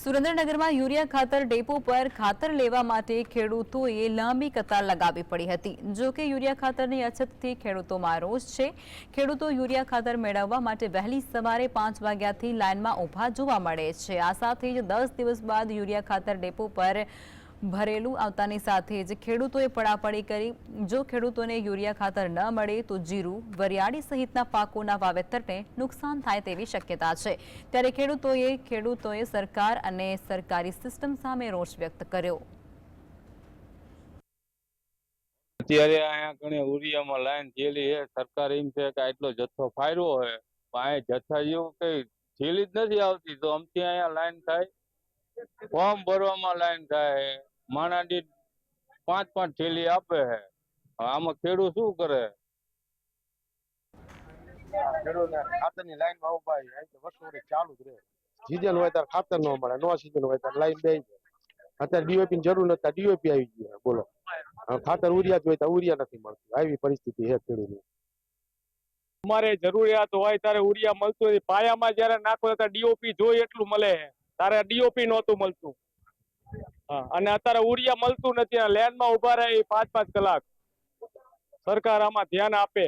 સુરેન્દ્રનગરમાં યુરિયા ખાતર ડેપો પર ખાતર લેવા માટે ખેડૂતોએ લાંબી કતાર લગાવી પડી હતી. જો કે યુરિયા ખાતરની અછતથી ખેડૂતોમાં રોષ છે. ખેડૂતો યુરિયા ખાતર મેળવવા માટે વહેલી સવારે પાંચ વાગ્યાથી લાઇનમાં ઊભા જોવા મળે છે. આ સાથે જ દસ દિવસ બાદ યુરિયા ખાતર ડેપો પર ભરેલું આવતાની સાથે જ ખેડૂતોએ પડાપડી કરી. જો ખેડૂતોને યુરિયા ખાતર ન મળે તો જીરું, વરિયાળી સહિતના પાકોના વાવેતરને નુકસાન થાય તેવી શક્યતા છે. ત્યારે ખેડૂતોએ ખેડૂતોએ સરકાર અને સરકારી સિસ્ટમ સામે રોષ વ્યક્ત કર્યો. અત્યારે અહીંયા ઘણી ઉરિયામાં લાઈન થયેલી છે. સરકાર એમ છે કે આટલો જથ્થો ફાયરો હોય પણ જથ્થા જેવું કઈ જેલી જ નથી આવતી. તો અમથી અહીંયા લાઈન થાય? ફોર્મ ભરવામાં લાઈન થાય. માણા દીઠ પાંચ પાંચ થેલી આપે છે આમાં ખેડૂત શું કરે? ખેડૂતને ખાતરની લાઈનમાં ઊભા છે. અહીં તો વર્ષો ચાલુ જ રહે. સીઝન હોય ત્યારે ખાતર ન મળે નો સીઝન હોય ત્યારે લાઈન બે અત્યારે ડીઓપી ની જરૂર નથી ડીઓપી આવી ગયું બોલો. ખાતર ઉરિયા જોઈએ તો ઉરિયા નથી મળતું. આવી પરિસ્થિતિ છે ખેડૂતની. અમારે જરૂરિયાત હોય ત્યારે ઉરિયા મળતું નથી. પાયામાં જયારે નાખો ત્યારે ડીઓપી જોઈએ એટલું મળે. છે તારે ડીઓપી નહોતું મળતું. અને અત્યારે ઉરિયા મળતું નથી લેનમાં ઊભા રહે પાંચ પાંચ કલાક. સરકાર આમાં ધ્યાન આપે.